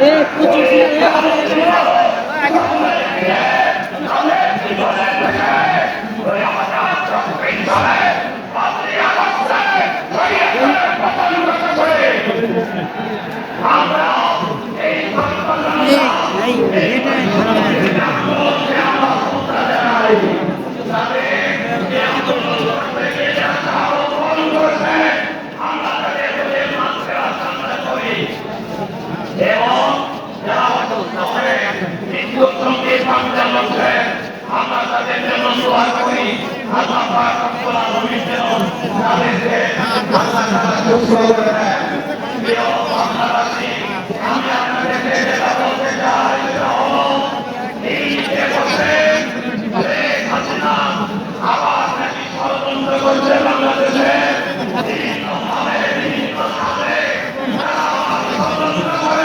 এই, দোয়া করি আল্লাহ পাক রব্বুল আলামিন যেন তাদেরকে আল্লাহ তাআলা সুস্থ করে দেয় প্রিয় বাংলাদেশী আমি আপনাদেরকে যেটা বলতে চাই এই যে বলছেন শেখ হাসিনা আবার নাকি ষড়যন্ত্র করছে বাংলাদেশে ষড়যন্ত্র করে